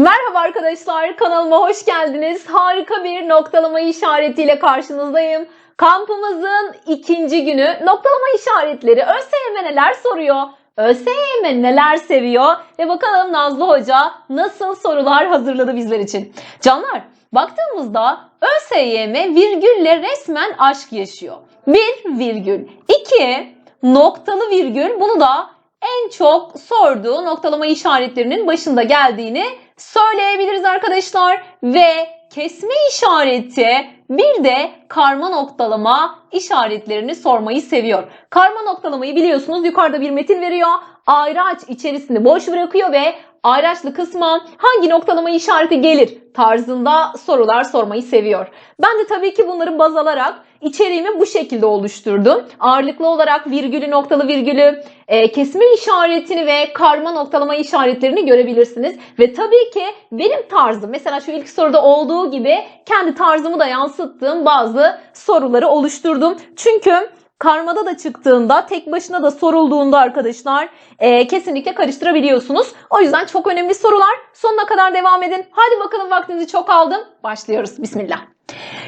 Merhaba arkadaşlar, kanalıma hoş geldiniz. Harika bir noktalama işaretiyle karşınızdayım. Kampımızın ikinci günü noktalama işaretleri ÖSYM neler soruyor? ÖSYM neler seviyor? Ve bakalım Nazlı Hoca nasıl sorular hazırladı bizler için. Canlar, baktığımızda ÖSYM virgülle resmen aşk yaşıyor. Bir virgül. iki noktalı virgül. Bunu da en çok sorduğu noktalama işaretlerinin başında geldiğini söyleyebiliriz arkadaşlar. Ve kesme işareti bir de karma noktalama işaretlerini sormayı seviyor. Karma noktalamayı biliyorsunuz yukarıda bir metin veriyor. Ayraç içerisinde boş bırakıyor ve ayraçlı kısma hangi noktalama işareti gelir tarzında sorular sormayı seviyor. Ben de tabii ki bunları baz alarak içeriğimi bu şekilde oluşturdum. Ağırlıklı olarak virgülü, noktalı virgülü, e, kesme işaretini ve karma noktalama işaretlerini görebilirsiniz. Ve tabii ki benim tarzım, mesela şu ilk soruda olduğu gibi kendi tarzımı da yansıttığım bazı soruları oluşturdum. Çünkü karmada da çıktığında, tek başına da sorulduğunda arkadaşlar e, kesinlikle karıştırabiliyorsunuz. O yüzden çok önemli sorular. Sonuna kadar devam edin. Hadi bakalım vaktinizi çok aldım. Başlıyoruz. Bismillah.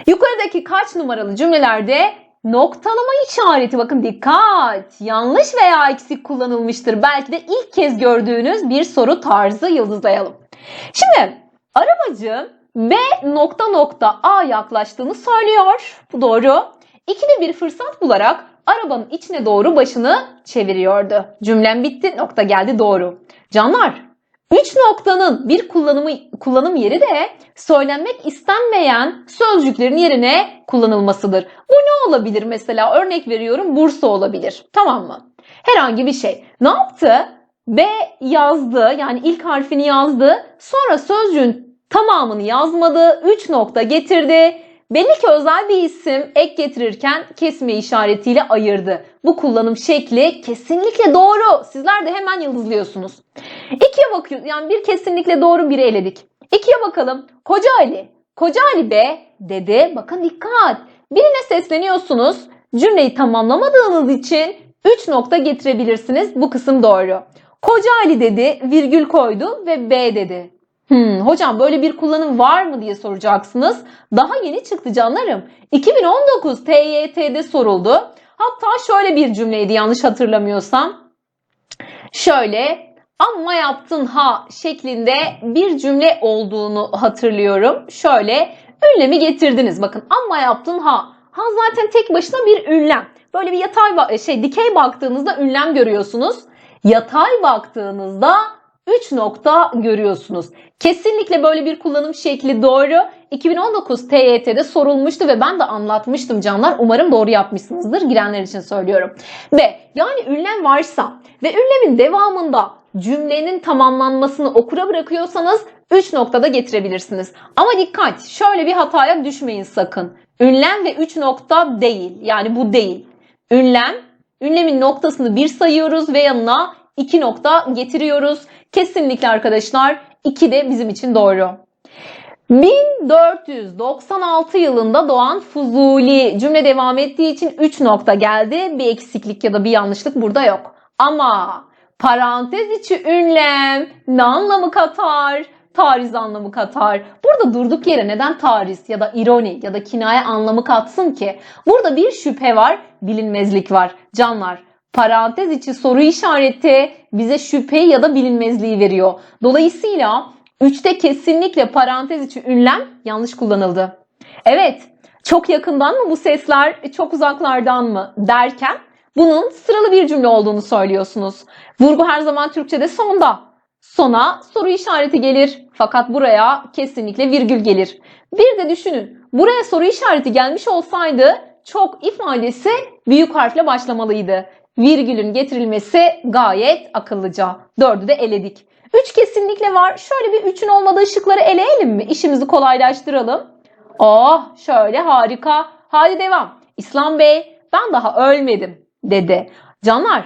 Yukarıdaki kaç numaralı cümlelerde noktalama işareti bakın dikkat yanlış veya eksik kullanılmıştır. Belki de ilk kez gördüğünüz bir soru tarzı yıldızlayalım. Şimdi arabacı B nokta nokta A yaklaştığını söylüyor. Bu doğru. İkili bir fırsat bularak arabanın içine doğru başını çeviriyordu. Cümlem bitti. Nokta geldi doğru. Canlar Üç noktanın bir kullanımı, kullanım yeri de söylenmek istenmeyen sözcüklerin yerine kullanılmasıdır. Bu ne olabilir mesela? Örnek veriyorum Bursa olabilir. Tamam mı? Herhangi bir şey. Ne yaptı? B yazdı yani ilk harfini yazdı. Sonra sözcüğün tamamını yazmadı. Üç nokta getirdi. Belli ki özel bir isim ek getirirken kesme işaretiyle ayırdı. Bu kullanım şekli kesinlikle doğru. Sizler de hemen yıldızlıyorsunuz. İkiye bakıyoruz. Yani bir kesinlikle doğru biri eledik. İkiye bakalım. Koca Ali. Koca Ali be dedi. Bakın dikkat. Birine sesleniyorsunuz. Cümleyi tamamlamadığınız için 3 nokta getirebilirsiniz. Bu kısım doğru. Koca Ali dedi, virgül koydu ve B dedi. Hmm, hocam böyle bir kullanım var mı diye soracaksınız. Daha yeni çıktı canlarım. 2019 TYT'de soruldu. Hatta şöyle bir cümleydi yanlış hatırlamıyorsam. Şöyle amma yaptın ha şeklinde bir cümle olduğunu hatırlıyorum. Şöyle ünlemi getirdiniz. Bakın amma yaptın ha. Ha zaten tek başına bir ünlem. Böyle bir yatay şey dikey baktığınızda ünlem görüyorsunuz. Yatay baktığınızda 3 nokta görüyorsunuz. Kesinlikle böyle bir kullanım şekli doğru. 2019 TYT'de sorulmuştu ve ben de anlatmıştım canlar. Umarım doğru yapmışsınızdır. Girenler için söylüyorum. Ve yani ünlem varsa ve ünlemin devamında cümlenin tamamlanmasını okura bırakıyorsanız 3 noktada getirebilirsiniz. Ama dikkat şöyle bir hataya düşmeyin sakın. Ünlem ve 3 nokta değil. Yani bu değil. Ünlem, ünlemin noktasını bir sayıyoruz ve yanına 2 nokta getiriyoruz. Kesinlikle arkadaşlar 2 de bizim için doğru. 1496 yılında doğan Fuzuli cümle devam ettiği için 3 nokta geldi. Bir eksiklik ya da bir yanlışlık burada yok. Ama parantez içi ünlem ne anlamı katar? Tariz anlamı katar. Burada durduk yere neden tariz ya da ironi ya da kinaye anlamı katsın ki? Burada bir şüphe var, bilinmezlik var. Canlar, parantez içi soru işareti bize şüphe ya da bilinmezliği veriyor. Dolayısıyla 3'te kesinlikle parantez içi ünlem yanlış kullanıldı. Evet, çok yakından mı bu sesler, çok uzaklardan mı derken bunun sıralı bir cümle olduğunu söylüyorsunuz. Vurgu her zaman Türkçe'de sonda. Sona soru işareti gelir fakat buraya kesinlikle virgül gelir. Bir de düşünün buraya soru işareti gelmiş olsaydı çok ifadesi büyük harfle başlamalıydı. Virgülün getirilmesi gayet akıllıca. Dördü de eledik. Üç kesinlikle var. Şöyle bir üçün olmadığı şıkları eleyelim mi? İşimizi kolaylaştıralım. Oh şöyle harika. Hadi devam. İslam Bey ben daha ölmedim dedi. Canlar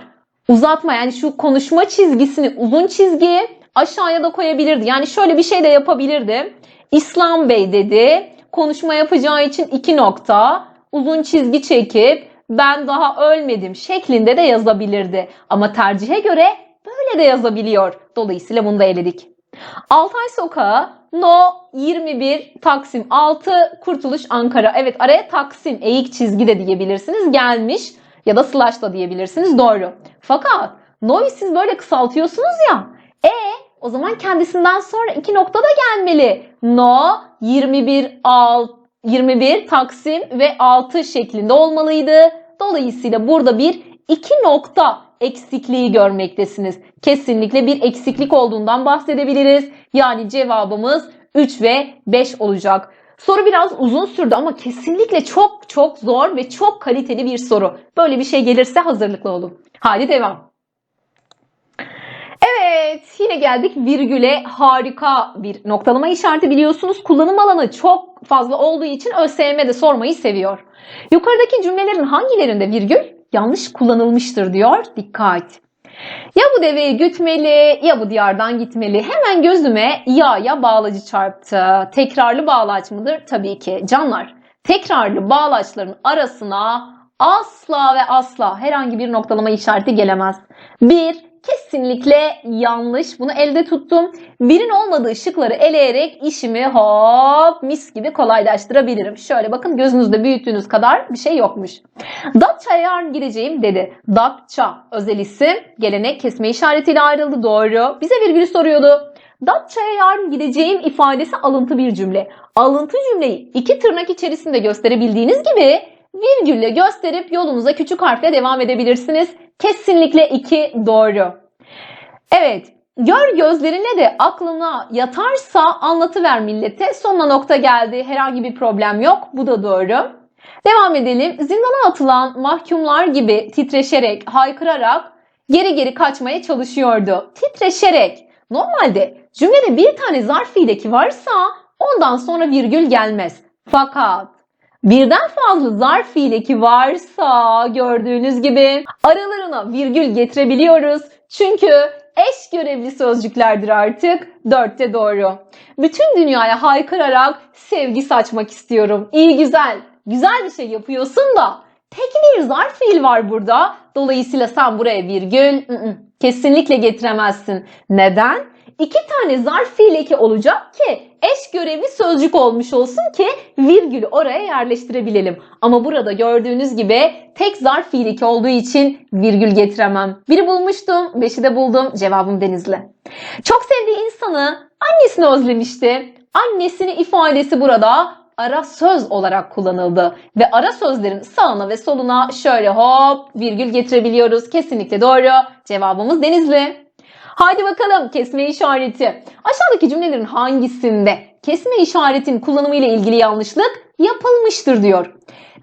uzatma yani şu konuşma çizgisini uzun çizgiye aşağıya da koyabilirdi. Yani şöyle bir şey de yapabilirdi. İslam Bey dedi. Konuşma yapacağı için iki nokta uzun çizgi çekip ben daha ölmedim şeklinde de yazabilirdi. Ama tercihe göre böyle de yazabiliyor. Dolayısıyla bunu da eledik. Altay Sokağı, No 21 Taksim 6 Kurtuluş Ankara. Evet araya Taksim eğik çizgi de diyebilirsiniz. Gelmiş ya da slash da diyebilirsiniz. Doğru. Fakat No'yu siz böyle kısaltıyorsunuz ya. E o zaman kendisinden sonra iki nokta da gelmeli. No 21 alt 21 Taksim ve 6 şeklinde olmalıydı. Dolayısıyla burada bir iki nokta eksikliği görmektesiniz. Kesinlikle bir eksiklik olduğundan bahsedebiliriz. Yani cevabımız 3 ve 5 olacak. Soru biraz uzun sürdü ama kesinlikle çok çok zor ve çok kaliteli bir soru. Böyle bir şey gelirse hazırlıklı olun. Hadi devam. Yine geldik virgüle harika bir noktalama işareti biliyorsunuz. Kullanım alanı çok fazla olduğu için ÖSYM de sormayı seviyor. Yukarıdaki cümlelerin hangilerinde virgül yanlış kullanılmıştır diyor. Dikkat. Ya bu deveyi gütmeli ya bu diyardan gitmeli. Hemen gözüme ya ya bağlacı çarptı. Tekrarlı bağlaç mıdır? Tabii ki. Canlar tekrarlı bağlaçların arasına asla ve asla herhangi bir noktalama işareti gelemez. Bir, kesinlikle yanlış. Bunu elde tuttum. Birin olmadığı şıkları eleyerek işimi hop mis gibi kolaylaştırabilirim. Şöyle bakın gözünüzde büyüttüğünüz kadar bir şey yokmuş. Datça'ya yarın gideceğim dedi. Datça özel isim gelenek kesme işaretiyle ayrıldı. Doğru. Bize virgül soruyordu. Datça'ya yarın gideceğim ifadesi alıntı bir cümle. Alıntı cümleyi iki tırnak içerisinde gösterebildiğiniz gibi virgülle gösterip yolunuza küçük harfle devam edebilirsiniz. Kesinlikle 2 doğru. Evet. Gör gözlerine de aklına yatarsa anlatıver millete. Sonuna nokta geldi. Herhangi bir problem yok. Bu da doğru. Devam edelim. Zindana atılan mahkumlar gibi titreşerek, haykırarak geri geri kaçmaya çalışıyordu. Titreşerek. Normalde cümlede bir tane zarf fiileki varsa ondan sonra virgül gelmez. Fakat birden fazla zarf fiileki varsa gördüğünüz gibi aralarına virgül getirebiliyoruz. Çünkü eş görevli sözcüklerdir artık. Dörtte doğru. Bütün dünyaya haykırarak sevgi saçmak istiyorum. İyi güzel. Güzel bir şey yapıyorsun da tek bir zarf fiil var burada. Dolayısıyla sen buraya virgül ı -ı, kesinlikle getiremezsin. Neden? İki tane zarf fiil olacak ki eş görevli sözcük olmuş olsun ki virgülü oraya yerleştirebilelim. Ama burada gördüğünüz gibi tek zarf fiil olduğu için virgül getiremem. Biri bulmuştum, beşi de buldum. Cevabım Denizli. Çok sevdiği insanı annesini özlemişti. Annesini ifadesi burada ara söz olarak kullanıldı. Ve ara sözlerin sağına ve soluna şöyle hop virgül getirebiliyoruz. Kesinlikle doğru. Cevabımız Denizli. Haydi bakalım kesme işareti. Aşağıdaki cümlelerin hangisinde kesme işaretin kullanımı ile ilgili yanlışlık yapılmıştır diyor.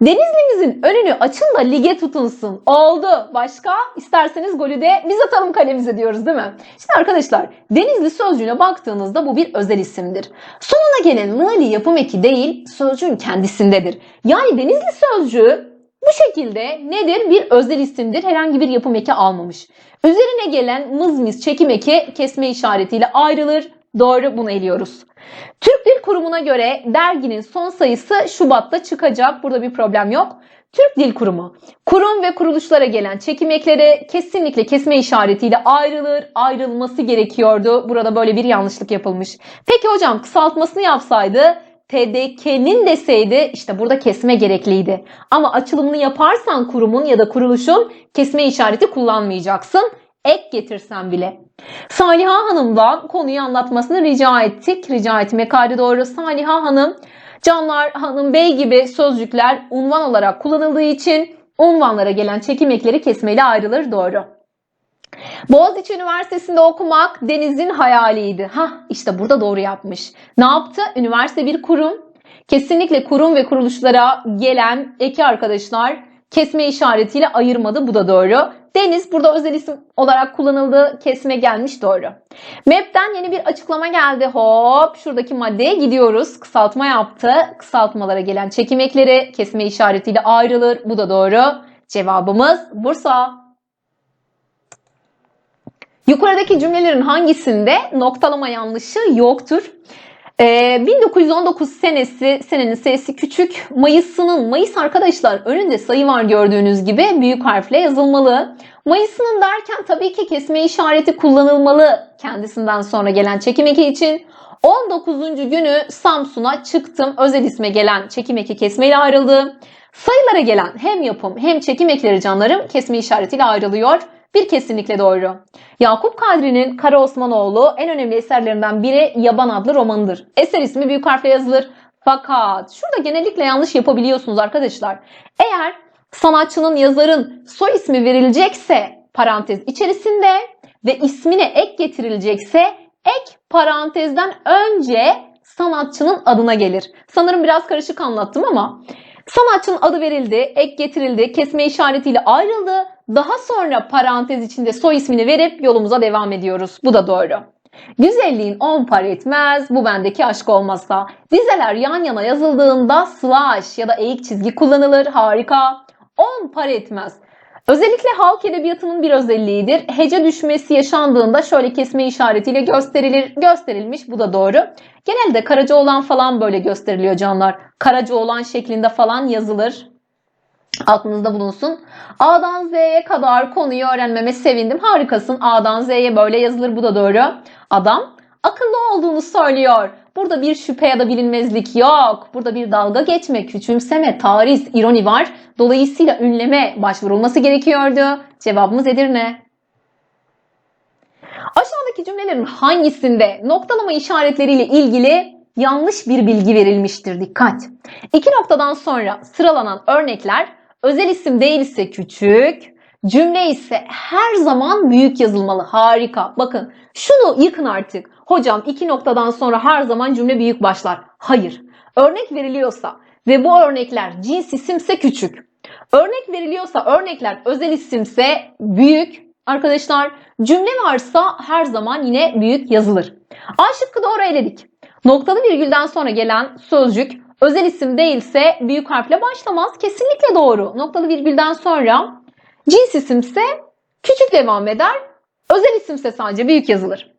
Denizli'mizin önünü açın da lige tutunsun. Oldu. Başka? İsterseniz golü de biz atalım kalemize diyoruz değil mi? Şimdi arkadaşlar Denizli sözcüğüne baktığınızda bu bir özel isimdir. Sonuna gelen mali yapım eki değil sözcüğün kendisindedir. Yani Denizli sözcüğü bu şekilde nedir? Bir özel isimdir. Herhangi bir yapım eki almamış. Üzerine gelen mızmiz çekim eki kesme işaretiyle ayrılır. Doğru bunu eliyoruz. Türk Dil Kurumu'na göre derginin son sayısı Şubat'ta çıkacak. Burada bir problem yok. Türk Dil Kurumu, kurum ve kuruluşlara gelen çekim ekleri kesinlikle kesme işaretiyle ayrılır, ayrılması gerekiyordu. Burada böyle bir yanlışlık yapılmış. Peki hocam kısaltmasını yapsaydı TDK'nin deseydi işte burada kesme gerekliydi. Ama açılımını yaparsan kurumun ya da kuruluşun kesme işareti kullanmayacaksın. Ek getirsen bile. Saliha Hanım'dan konuyu anlatmasını rica ettik. Rica etmek kaydı doğru. Saliha Hanım, Canlar Hanım Bey gibi sözcükler unvan olarak kullanıldığı için unvanlara gelen çekim ekleri kesmeyle ayrılır. Doğru. Boğaziçi Üniversitesi'nde okumak Deniz'in hayaliydi. Ha işte burada doğru yapmış. Ne yaptı? Üniversite bir kurum. Kesinlikle kurum ve kuruluşlara gelen eki arkadaşlar kesme işaretiyle ayırmadı. Bu da doğru. Deniz burada özel isim olarak kullanıldı. Kesme gelmiş doğru. MEP'ten yeni bir açıklama geldi. Hop şuradaki maddeye gidiyoruz. Kısaltma yaptı. Kısaltmalara gelen çekim ekleri kesme işaretiyle ayrılır. Bu da doğru. Cevabımız Bursa. Yukarıdaki cümlelerin hangisinde noktalama yanlışı yoktur? Ee, 1919 senesi, senenin sayısı küçük. Mayıs'ının, Mayıs arkadaşlar önünde sayı var gördüğünüz gibi büyük harfle yazılmalı. Mayıs'ının derken tabii ki kesme işareti kullanılmalı kendisinden sonra gelen çekim eki için. 19. günü Samsun'a çıktım. Özel isme gelen çekim eki kesmeyle ayrıldı. Sayılara gelen hem yapım hem çekim ekleri canlarım kesme işaretiyle ayrılıyor. Bir kesinlikle doğru. Yakup Kadri'nin Kara Osmanoğlu en önemli eserlerinden biri Yaban adlı romanıdır. Eser ismi büyük harfle yazılır. Fakat şurada genellikle yanlış yapabiliyorsunuz arkadaşlar. Eğer sanatçının, yazarın soy ismi verilecekse parantez içerisinde ve ismine ek getirilecekse ek parantezden önce sanatçının adına gelir. Sanırım biraz karışık anlattım ama sanatçının adı verildi, ek getirildi, kesme işaretiyle ayrıldı. Daha sonra parantez içinde soy ismini verip yolumuza devam ediyoruz. Bu da doğru. Güzelliğin on par etmez, bu bendeki aşk olmazsa. Dizeler yan yana yazıldığında slash ya da eğik çizgi kullanılır. Harika. On par etmez. Özellikle halk edebiyatının bir özelliğidir. Hece düşmesi yaşandığında şöyle kesme işaretiyle gösterilir, gösterilmiş. Bu da doğru. Genelde Karacaoğlan falan böyle gösteriliyor canlar. Karacaoğlan şeklinde falan yazılır. Aklınızda bulunsun. A'dan Z'ye kadar konuyu öğrenmeme sevindim. Harikasın. A'dan Z'ye böyle yazılır. Bu da doğru. Adam akıllı olduğunu söylüyor. Burada bir şüphe ya da bilinmezlik yok. Burada bir dalga geçme, küçümseme, tariz, ironi var. Dolayısıyla ünleme başvurulması gerekiyordu. Cevabımız Edirne. Aşağıdaki cümlelerin hangisinde noktalama işaretleriyle ilgili yanlış bir bilgi verilmiştir? Dikkat! İki noktadan sonra sıralanan örnekler özel isim değilse küçük, cümle ise her zaman büyük yazılmalı. Harika. Bakın şunu yıkın artık. Hocam iki noktadan sonra her zaman cümle büyük başlar. Hayır. Örnek veriliyorsa ve bu örnekler cins isimse küçük. Örnek veriliyorsa örnekler özel isimse büyük. Arkadaşlar cümle varsa her zaman yine büyük yazılır. A şıkkı doğru eledik. Noktalı virgülden sonra gelen sözcük özel isim değilse büyük harfle başlamaz. Kesinlikle doğru. Noktalı virgülden sonra cins isimse küçük devam eder. Özel isimse sadece büyük yazılır.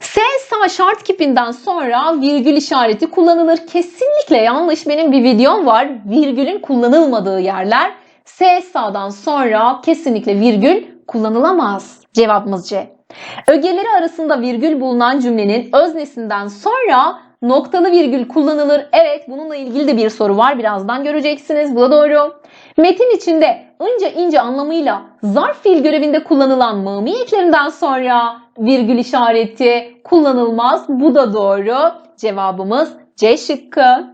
S sağ şart kipinden sonra virgül işareti kullanılır. Kesinlikle yanlış. Benim bir videom var. Virgülün kullanılmadığı yerler. S sağdan sonra kesinlikle virgül kullanılamaz. Cevabımız C. Ögeleri arasında virgül bulunan cümlenin öznesinden sonra noktalı virgül kullanılır. Evet bununla ilgili de bir soru var. Birazdan göreceksiniz. Bu da doğru. Metin içinde ince ince anlamıyla zarf fiil görevinde kullanılan mami eklerinden sonra virgül işareti kullanılmaz. Bu da doğru. Cevabımız C şıkkı.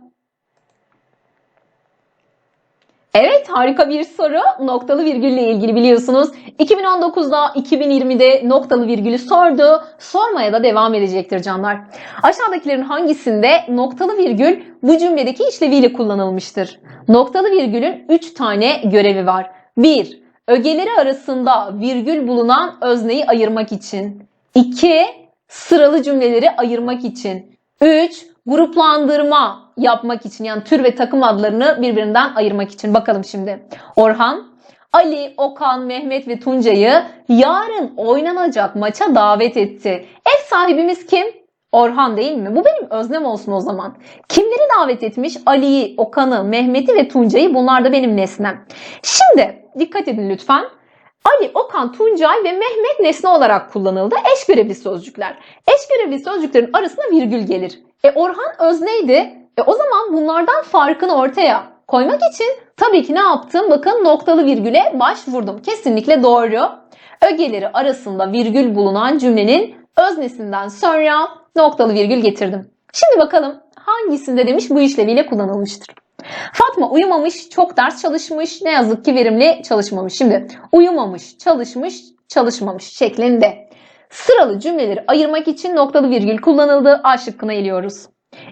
Evet harika bir soru. Noktalı virgülle ilgili biliyorsunuz. 2019'da 2020'de noktalı virgülü sordu. Sormaya da devam edecektir canlar. Aşağıdakilerin hangisinde noktalı virgül bu cümledeki işleviyle kullanılmıştır? Noktalı virgülün 3 tane görevi var. 1. Ögeleri arasında virgül bulunan özneyi ayırmak için. 2. Sıralı cümleleri ayırmak için. 3. Gruplandırma yapmak için yani tür ve takım adlarını birbirinden ayırmak için. Bakalım şimdi. Orhan, Ali, Okan, Mehmet ve Tuncay'ı yarın oynanacak maça davet etti. Ev sahibimiz kim? Orhan değil mi? Bu benim öznem olsun o zaman. Kimleri davet etmiş? Ali'yi, Okan'ı, Mehmet'i ve Tuncay'ı bunlar da benim nesnem. Şimdi dikkat edin lütfen. Ali, Okan, Tuncay ve Mehmet nesne olarak kullanıldı. Eş görevli sözcükler. Eş görevli sözcüklerin arasına virgül gelir. E Orhan özneydi. E o zaman bunlardan farkını ortaya koymak için tabii ki ne yaptım? Bakın noktalı virgüle başvurdum. Kesinlikle doğru. Ögeleri arasında virgül bulunan cümlenin öznesinden sonra noktalı virgül getirdim. Şimdi bakalım hangisinde demiş bu işleviyle kullanılmıştır. Fatma uyumamış, çok ders çalışmış, ne yazık ki verimli çalışmamış. Şimdi uyumamış, çalışmış, çalışmamış şeklinde sıralı cümleleri ayırmak için noktalı virgül kullanıldı. A şıkkına eliyoruz.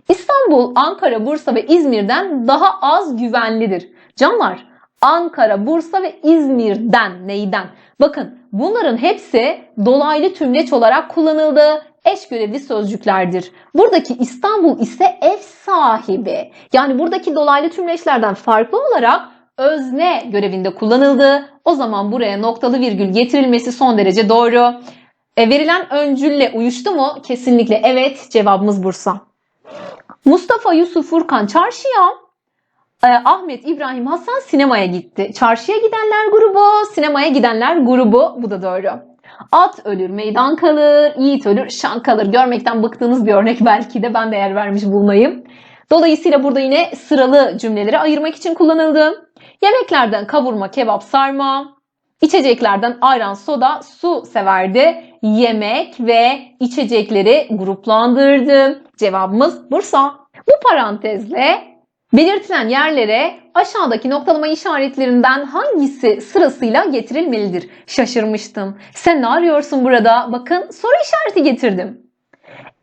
İstanbul, Ankara, Bursa ve İzmir'den daha az güvenlidir. Canlar, Ankara, Bursa ve İzmir'den neyden? Bakın bunların hepsi dolaylı tümleç olarak kullanıldı eş görevli sözcüklerdir. Buradaki İstanbul ise ev sahibi. Yani buradaki dolaylı tümleçlerden farklı olarak özne görevinde kullanıldı. O zaman buraya noktalı virgül getirilmesi son derece doğru. E, verilen öncülle uyuştu mu? Kesinlikle evet. Cevabımız Bursa. Mustafa Yusuf Furkan çarşıya Ee, Ahmet, İbrahim, Hasan sinemaya gitti. Çarşıya gidenler grubu, sinemaya gidenler grubu. Bu da doğru. At ölür, meydan kalır, yiğit ölür, şan kalır. Görmekten bıktığınız bir örnek belki de ben değer vermiş bulunayım. Dolayısıyla burada yine sıralı cümleleri ayırmak için kullanıldı. Yemeklerden kavurma, kebap, sarma. İçeceklerden ayran, soda, su severdi. Yemek ve içecekleri gruplandırdı. Cevabımız Bursa. Bu parantezle belirtilen yerlere aşağıdaki noktalama işaretlerinden hangisi sırasıyla getirilmelidir? Şaşırmıştım. Sen ne arıyorsun burada? Bakın soru işareti getirdim.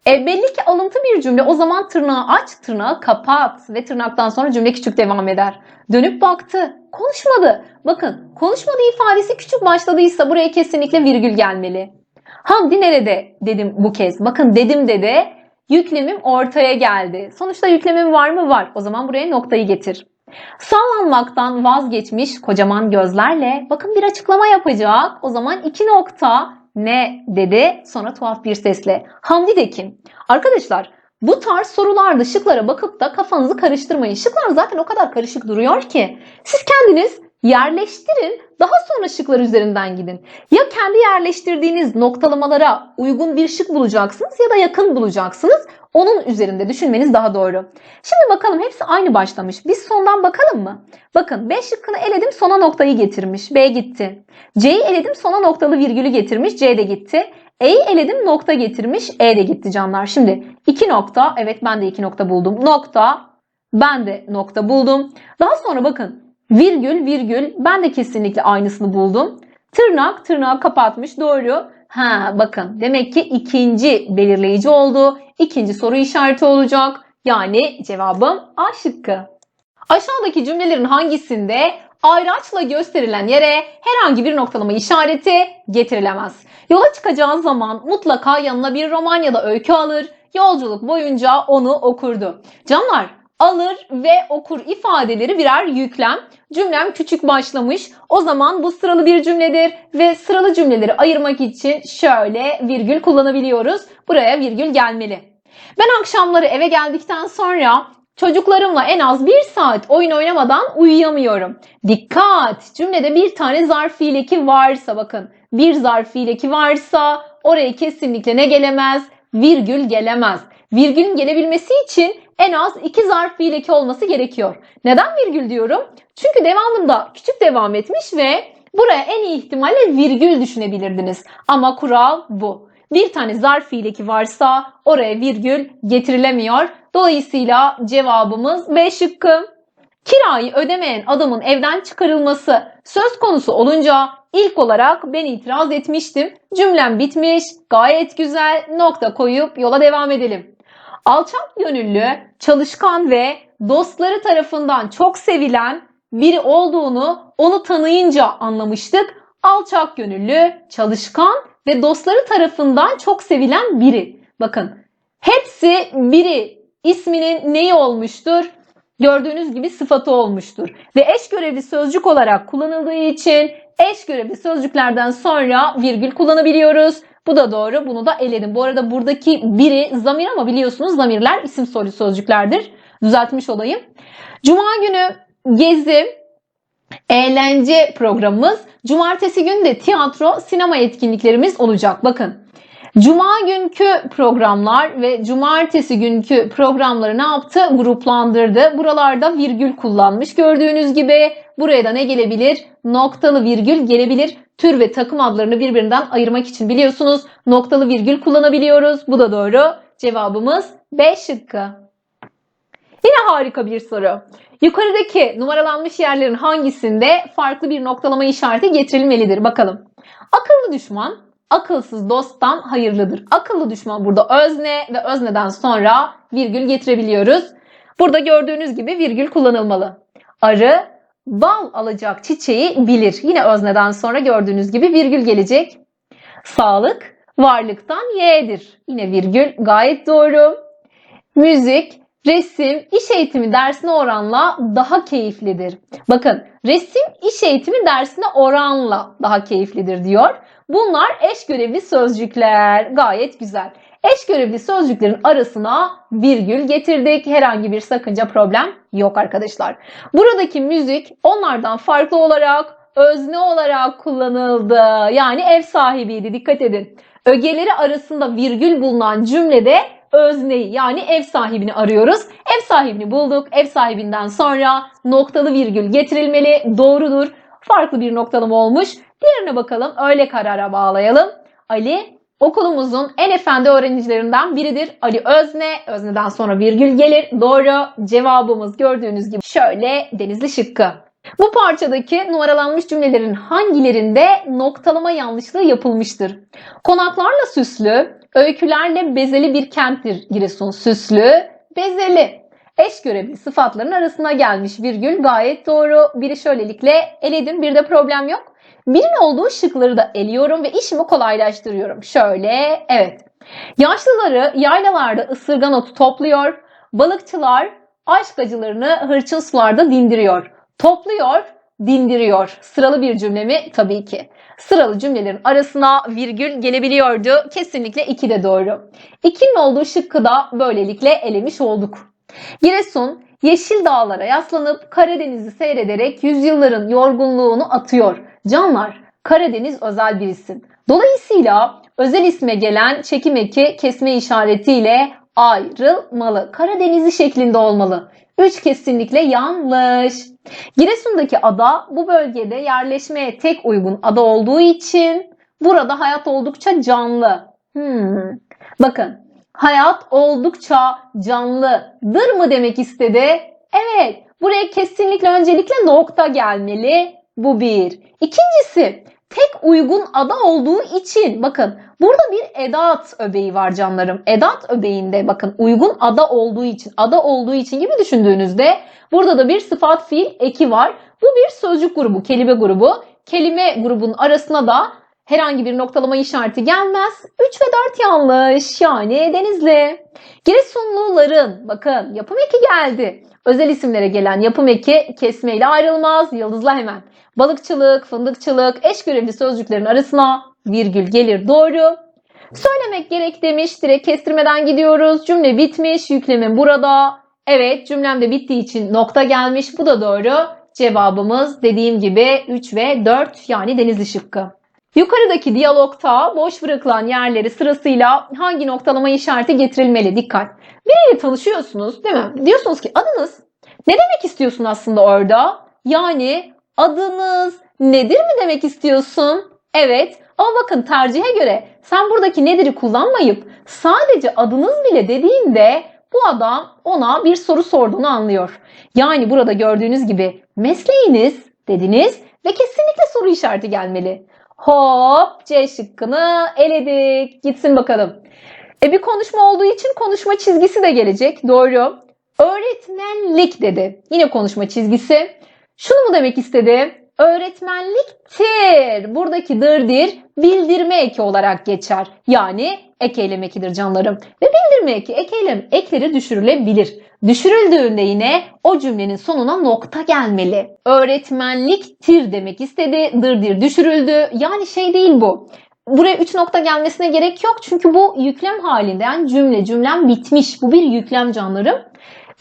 E, belli ki alıntı bir cümle. O zaman tırnağı aç, tırnağı kapat ve tırnaktan sonra cümle küçük devam eder. Dönüp baktı. Konuşmadı. Bakın konuşmadı ifadesi küçük başladıysa buraya kesinlikle virgül gelmeli. Hamdi nerede dedim bu kez. Bakın dedim dedi. Yüklemim ortaya geldi. Sonuçta yüklemim var mı? Var. O zaman buraya noktayı getir. Sallanmaktan vazgeçmiş kocaman gözlerle bakın bir açıklama yapacak. O zaman iki nokta ne dedi sonra tuhaf bir sesle. Hamdi de kim? Arkadaşlar bu tarz sorularda şıklara bakıp da kafanızı karıştırmayın. Şıklar zaten o kadar karışık duruyor ki. Siz kendiniz yerleştirin daha sonra şıklar üzerinden gidin. Ya kendi yerleştirdiğiniz noktalamalara uygun bir şık bulacaksınız ya da yakın bulacaksınız. Onun üzerinde düşünmeniz daha doğru. Şimdi bakalım hepsi aynı başlamış. Biz sondan bakalım mı? Bakın B şıkkını eledim sona noktayı getirmiş. B gitti. C'yi eledim sona noktalı virgülü getirmiş. C de gitti. E'yi eledim nokta getirmiş. E de gitti canlar. Şimdi iki nokta. Evet ben de iki nokta buldum. Nokta. Ben de nokta buldum. Daha sonra bakın virgül virgül ben de kesinlikle aynısını buldum. Tırnak tırnağı kapatmış doğru. Ha bakın demek ki ikinci belirleyici oldu. İkinci soru işareti olacak. Yani cevabım A şıkkı. Aşağıdaki cümlelerin hangisinde ayraçla gösterilen yere herhangi bir noktalama işareti getirilemez? Yola çıkacağı zaman mutlaka yanına bir roman da öykü alır. Yolculuk boyunca onu okurdu. Canlar alır ve okur ifadeleri birer yüklem. Cümlem küçük başlamış. O zaman bu sıralı bir cümledir ve sıralı cümleleri ayırmak için şöyle virgül kullanabiliyoruz. Buraya virgül gelmeli. Ben akşamları eve geldikten sonra çocuklarımla en az bir saat oyun oynamadan uyuyamıyorum. Dikkat! Cümlede bir tane zarf fiileki varsa bakın bir zarf fiileki varsa oraya kesinlikle ne gelemez? Virgül gelemez. Virgülün gelebilmesi için en az iki zarf fiileki olması gerekiyor. Neden virgül diyorum? Çünkü devamında küçük devam etmiş ve buraya en iyi ihtimalle virgül düşünebilirdiniz. Ama kural bu. Bir tane zarf fiileki varsa oraya virgül getirilemiyor. Dolayısıyla cevabımız B şıkkı. Kirayı ödemeyen adamın evden çıkarılması söz konusu olunca ilk olarak ben itiraz etmiştim. Cümlem bitmiş, gayet güzel, nokta koyup yola devam edelim. Alçak gönüllü, çalışkan ve dostları tarafından çok sevilen biri olduğunu onu tanıyınca anlamıştık. Alçak gönüllü, çalışkan ve dostları tarafından çok sevilen biri. Bakın hepsi biri isminin neyi olmuştur? Gördüğünüz gibi sıfatı olmuştur. Ve eş görevli sözcük olarak kullanıldığı için eş görevli sözcüklerden sonra virgül kullanabiliyoruz. Bu da doğru. Bunu da eledim. Bu arada buradaki biri zamir ama biliyorsunuz zamirler isim soru sözcüklerdir. Düzeltmiş olayım. Cuma günü gezi, eğlence programımız. Cumartesi günü de tiyatro, sinema etkinliklerimiz olacak. Bakın. Cuma günkü programlar ve cumartesi günkü programları ne yaptı? Gruplandırdı. Buralarda virgül kullanmış. Gördüğünüz gibi buraya da ne gelebilir? Noktalı virgül gelebilir. Tür ve takım adlarını birbirinden ayırmak için biliyorsunuz noktalı virgül kullanabiliyoruz. Bu da doğru. Cevabımız B şıkkı. Yine harika bir soru. Yukarıdaki numaralanmış yerlerin hangisinde farklı bir noktalama işareti getirilmelidir? Bakalım. Akıllı düşman akılsız dosttan hayırlıdır. Akıllı düşman burada özne ve özneden sonra virgül getirebiliyoruz. Burada gördüğünüz gibi virgül kullanılmalı. Arı bal alacak çiçeği bilir. Yine özneden sonra gördüğünüz gibi virgül gelecek. Sağlık varlıktan yeğdir. Yine virgül gayet doğru. Müzik, resim, iş eğitimi dersine oranla daha keyiflidir. Bakın resim iş eğitimi dersine oranla daha keyiflidir diyor. Bunlar eş görevli sözcükler. Gayet güzel. Eş görevli sözcüklerin arasına virgül getirdik. Herhangi bir sakınca problem yok arkadaşlar. Buradaki müzik onlardan farklı olarak özne olarak kullanıldı. Yani ev sahibiydi. Dikkat edin. Ögeleri arasında virgül bulunan cümlede özneyi yani ev sahibini arıyoruz. Ev sahibini bulduk. Ev sahibinden sonra noktalı virgül getirilmeli. Doğrudur. Farklı bir noktalama olmuş. Diğerine bakalım. Öyle karara bağlayalım. Ali okulumuzun en efendi öğrencilerinden biridir. Ali Özne. Özneden sonra virgül gelir. Doğru. Cevabımız gördüğünüz gibi şöyle denizli şıkkı. Bu parçadaki numaralanmış cümlelerin hangilerinde noktalama yanlışlığı yapılmıştır? Konaklarla süslü, öykülerle bezeli bir kenttir Giresun. Süslü, bezeli. Eş görevli sıfatların arasına gelmiş virgül gayet doğru. Biri şöylelikle eledim, bir de problem yok. Birin olduğu şıkları da eliyorum ve işimi kolaylaştırıyorum. Şöyle, evet. Yaşlıları yaylalarda ısırgan otu topluyor. Balıkçılar aşk acılarını hırçın sularda dindiriyor. Topluyor, dindiriyor. Sıralı bir cümle mi? Tabii ki. Sıralı cümlelerin arasına virgül gelebiliyordu. Kesinlikle iki de doğru. İkinin olduğu şıkkı da böylelikle elemiş olduk. Giresun, yeşil dağlara yaslanıp Karadeniz'i seyrederek yüzyılların yorgunluğunu atıyor. Canlar, Karadeniz özel bir isim. Dolayısıyla özel isme gelen çekim eki kesme işaretiyle ayrılmalı. Karadeniz'i şeklinde olmalı. 3 kesinlikle yanlış. Giresun'daki ada bu bölgede yerleşmeye tek uygun ada olduğu için burada hayat oldukça canlı. Hmm. Bakın hayat oldukça canlıdır mı demek istedi? Evet. Buraya kesinlikle öncelikle nokta gelmeli. Bu bir. İkincisi tek uygun ada olduğu için bakın burada bir edat öbeği var canlarım. Edat öbeğinde bakın uygun ada olduğu için ada olduğu için gibi düşündüğünüzde burada da bir sıfat fiil eki var. Bu bir sözcük grubu, kelime grubu. Kelime grubunun arasına da herhangi bir noktalama işareti gelmez. 3 ve 4 yanlış. Yani Denizli. Giresunluların bakın yapım eki geldi. Özel isimlere gelen yapım eki kesmeyle ayrılmaz. Yıldızla hemen. Balıkçılık, fındıkçılık, eş görevli sözcüklerin arasına virgül gelir. Doğru. Söylemek gerek demiş. Direkt kestirmeden gidiyoruz. Cümle bitmiş. Yükleme burada. Evet cümlem de bittiği için nokta gelmiş. Bu da doğru. Cevabımız dediğim gibi 3 ve 4 yani denizli şıkkı. Yukarıdaki diyalogta boş bırakılan yerleri sırasıyla hangi noktalama işareti getirilmeli? Dikkat. Biriyle tanışıyorsunuz değil mi? Diyorsunuz ki adınız. Ne demek istiyorsun aslında orada? Yani adınız nedir mi demek istiyorsun? Evet ama bakın tercihe göre sen buradaki nedir'i kullanmayıp sadece adınız bile dediğinde bu adam ona bir soru sorduğunu anlıyor. Yani burada gördüğünüz gibi mesleğiniz dediniz ve kesinlikle soru işareti gelmeli. Hop C şıkkını eledik. Gitsin bakalım. E bir konuşma olduğu için konuşma çizgisi de gelecek. Doğru. Öğretmenlik dedi. Yine konuşma çizgisi. Şunu mu demek istedi? Öğretmenliktir. Buradaki dırdir bildirme eki olarak geçer. Yani ek eylem ekidir canlarım. Ve bildirme eki, ek eylem ekleri düşürülebilir. Düşürüldüğünde yine o cümlenin sonuna nokta gelmeli. Öğretmenliktir demek istedi. Dırdir düşürüldü. Yani şey değil bu. Buraya 3 nokta gelmesine gerek yok. Çünkü bu yüklem halinde yani cümle cümlem bitmiş. Bu bir yüklem canlarım.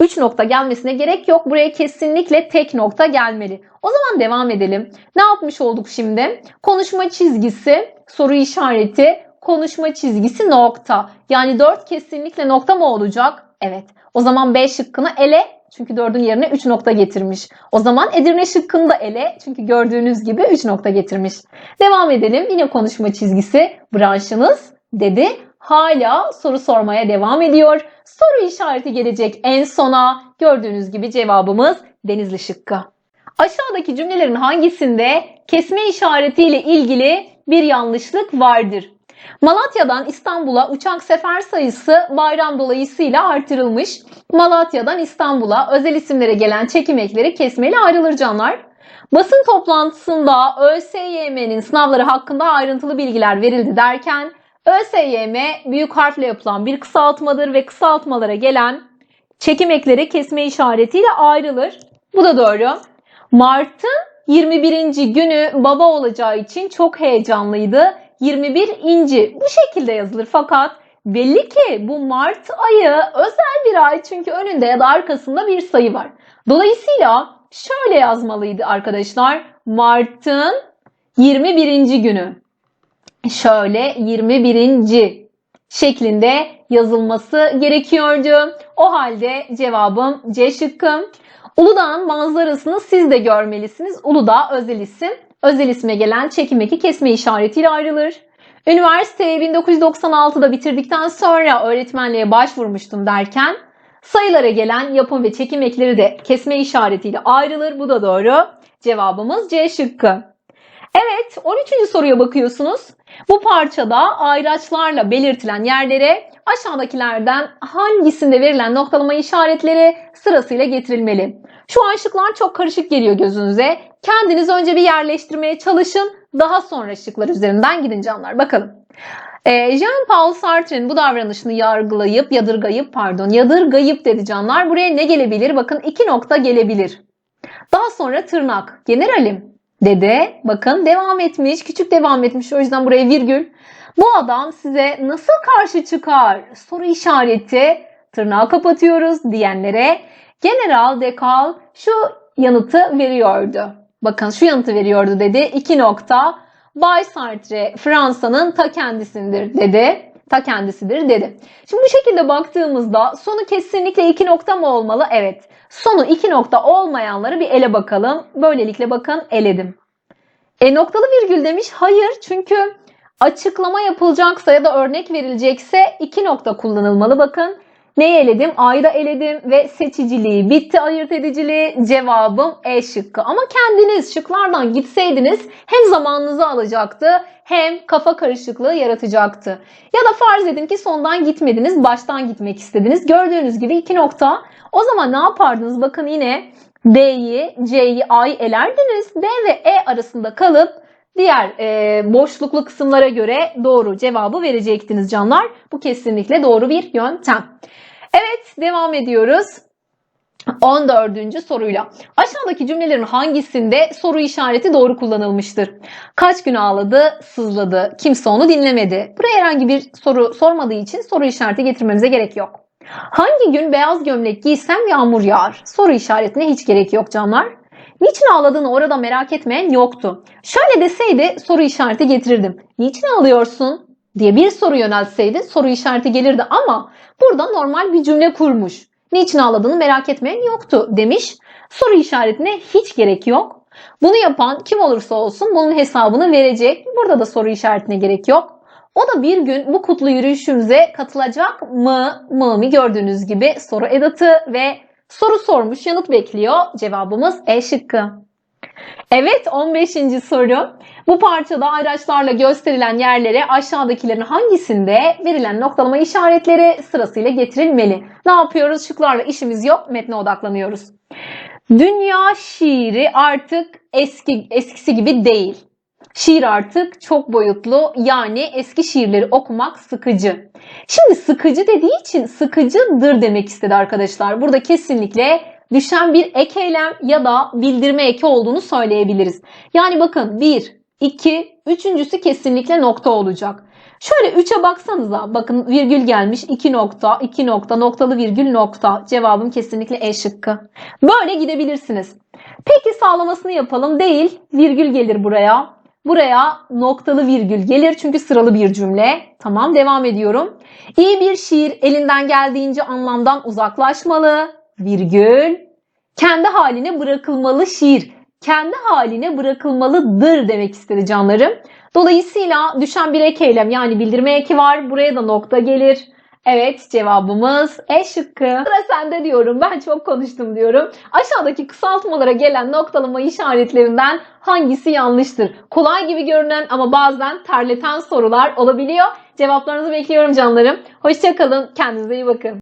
3 nokta gelmesine gerek yok. Buraya kesinlikle tek nokta gelmeli. O zaman devam edelim. Ne yapmış olduk şimdi? Konuşma çizgisi, soru işareti, konuşma çizgisi nokta. Yani 4 kesinlikle nokta mı olacak? Evet. O zaman B şıkkını ele. Çünkü 4'ün yerine 3 nokta getirmiş. O zaman Edirne şıkkını da ele. Çünkü gördüğünüz gibi 3 nokta getirmiş. Devam edelim. Yine konuşma çizgisi branşınız dedi. Hala soru sormaya devam ediyor. Soru işareti gelecek en sona. Gördüğünüz gibi cevabımız Denizli şıkkı. Aşağıdaki cümlelerin hangisinde kesme işaretiyle ilgili bir yanlışlık vardır? Malatya'dan İstanbul'a uçak sefer sayısı bayram dolayısıyla artırılmış. Malatya'dan İstanbul'a özel isimlere gelen çekim ekleri kesmeli ayrılır canlar. Basın toplantısında ÖSYM'nin sınavları hakkında ayrıntılı bilgiler verildi derken ÖSYM büyük harfle yapılan bir kısaltmadır ve kısaltmalara gelen çekim ekleri kesme işaretiyle ayrılır. Bu da doğru. Mart'ın 21. günü baba olacağı için çok heyecanlıydı. 21 inci bu şekilde yazılır fakat belli ki bu Mart ayı özel bir ay çünkü önünde ya da arkasında bir sayı var. Dolayısıyla şöyle yazmalıydı arkadaşlar. Mart'ın 21. günü. Şöyle 21. şeklinde yazılması gerekiyordu. O halde cevabım C şıkkı. Uludağ'ın manzarasını siz de görmelisiniz. Uludağ özel isim. Özel isme gelen çekim eki kesme işaretiyle ayrılır. Üniversiteyi 1996'da bitirdikten sonra öğretmenliğe başvurmuştum derken sayılara gelen yapım ve çekim ekleri de kesme işaretiyle ayrılır. Bu da doğru. Cevabımız C şıkkı. Evet 13. soruya bakıyorsunuz. Bu parçada ayraçlarla belirtilen yerlere aşağıdakilerden hangisinde verilen noktalama işaretleri sırasıyla getirilmeli? Şu an şıklar çok karışık geliyor gözünüze. Kendiniz önce bir yerleştirmeye çalışın. Daha sonra şıklar üzerinden gidin canlar. Bakalım. Ee, Jean-Paul Sartre'nin bu davranışını yargılayıp, yadırgayıp pardon, yadırgayıp dedi canlar. Buraya ne gelebilir? Bakın iki nokta gelebilir. Daha sonra tırnak. Generalim dedi. Bakın devam etmiş. Küçük devam etmiş. O yüzden buraya virgül. Bu adam size nasıl karşı çıkar? Soru işareti. Tırnağı kapatıyoruz diyenlere. General de Gaulle şu yanıtı veriyordu. Bakın şu yanıtı veriyordu dedi. İki nokta. Bay Sartre Fransa'nın ta kendisindir dedi. Ta kendisidir dedi. Şimdi bu şekilde baktığımızda sonu kesinlikle iki nokta mı olmalı? Evet. Sonu iki nokta olmayanları bir ele bakalım. Böylelikle bakın eledim. E noktalı virgül demiş. Hayır çünkü açıklama yapılacaksa ya da örnek verilecekse iki nokta kullanılmalı. Bakın neyi eledim? A'yı da eledim ve seçiciliği bitti ayırt ediciliği. Cevabım E şıkkı. Ama kendiniz şıklardan gitseydiniz hem zamanınızı alacaktı hem kafa karışıklığı yaratacaktı. Ya da farz edin ki sondan gitmediniz, baştan gitmek istediniz. Gördüğünüz gibi iki nokta. O zaman ne yapardınız? Bakın yine D'yi, C'yi, A'yı elerdiniz. D ve E arasında kalıp diğer e, boşluklu kısımlara göre doğru cevabı verecektiniz canlar. Bu kesinlikle doğru bir yöntem. Evet devam ediyoruz. 14. soruyla. Aşağıdaki cümlelerin hangisinde soru işareti doğru kullanılmıştır? Kaç gün ağladı, sızladı, kimse onu dinlemedi. Buraya herhangi bir soru sormadığı için soru işareti getirmemize gerek yok. Hangi gün beyaz gömlek giysem yağmur yağar? Soru işaretine hiç gerek yok canlar. Niçin ağladığını orada merak etmeyen yoktu. Şöyle deseydi soru işareti getirirdim. Niçin ağlıyorsun? diye bir soru yöneltseydi soru işareti gelirdi ama burada normal bir cümle kurmuş. Niçin ağladığını merak etmeyen yoktu demiş. Soru işaretine hiç gerek yok. Bunu yapan kim olursa olsun bunun hesabını verecek. Burada da soru işaretine gerek yok. O da bir gün bu kutlu yürüyüşümüze katılacak mı mı mi gördüğünüz gibi soru edatı ve soru sormuş yanıt bekliyor. Cevabımız E şıkkı. Evet 15. soru. Bu parçada araçlarla gösterilen yerlere aşağıdakilerin hangisinde verilen noktalama işaretleri sırasıyla getirilmeli? Ne yapıyoruz? Şıklarla işimiz yok. Metne odaklanıyoruz. Dünya şiiri artık eski eskisi gibi değil. Şiir artık çok boyutlu yani eski şiirleri okumak sıkıcı. Şimdi sıkıcı dediği için sıkıcıdır demek istedi arkadaşlar. Burada kesinlikle düşen bir ek eylem ya da bildirme eki olduğunu söyleyebiliriz. Yani bakın 1, 2, üçüncüsü kesinlikle nokta olacak. Şöyle 3'e baksanıza. Bakın virgül gelmiş. 2 nokta, 2 nokta, noktalı virgül nokta. Cevabım kesinlikle E şıkkı. Böyle gidebilirsiniz. Peki sağlamasını yapalım. Değil. Virgül gelir buraya. Buraya noktalı virgül gelir çünkü sıralı bir cümle. Tamam devam ediyorum. İyi bir şiir elinden geldiğince anlamdan uzaklaşmalı. Virgül. Kendi haline bırakılmalı şiir. Kendi haline bırakılmalıdır demek istedi canlarım. Dolayısıyla düşen bir ek eylem yani bildirme eki var. Buraya da nokta gelir. Evet cevabımız E şıkkı. Sıra sende diyorum. Ben çok konuştum diyorum. Aşağıdaki kısaltmalara gelen noktalama işaretlerinden hangisi yanlıştır? Kolay gibi görünen ama bazen terleten sorular olabiliyor. Cevaplarınızı bekliyorum canlarım. Hoşçakalın. Kendinize iyi bakın.